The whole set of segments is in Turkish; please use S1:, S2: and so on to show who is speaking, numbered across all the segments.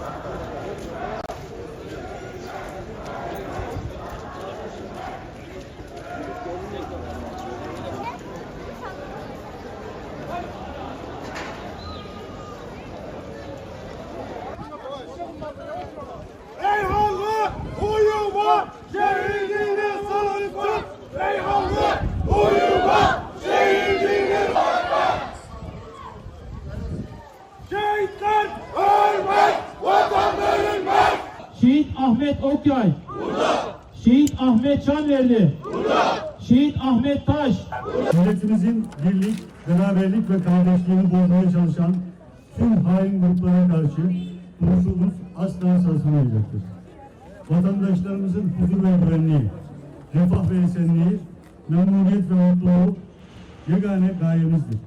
S1: Thank you. Okyay. Şehit Ahmet Çanverli. Şehit Ahmet Taş.
S2: Milletimizin birlik, beraberlik ve kardeşliğini bozmaya çalışan tüm hain gruplara karşı duruşumuz asla sarsılmayacaktır. Vatandaşlarımızın huzur ve güvenliği, refah ve esenliği, memnuniyet ve mutluluğu yegane gayemizdir.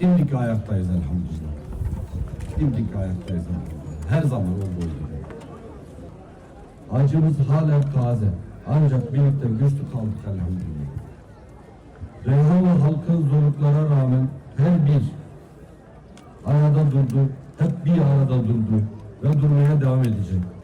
S3: Dimdik ayaktayız elhamdülillah. Dimdik ayaktayız elhamdülillah. Her zaman olduğu gibi. Acımız halen taze. Ancak birlikte güçlü kaldık elhamdülillah. Reyhanlı halkın zorluklara rağmen her bir arada durdu, hep bir arada durdu ve durmaya devam edecek.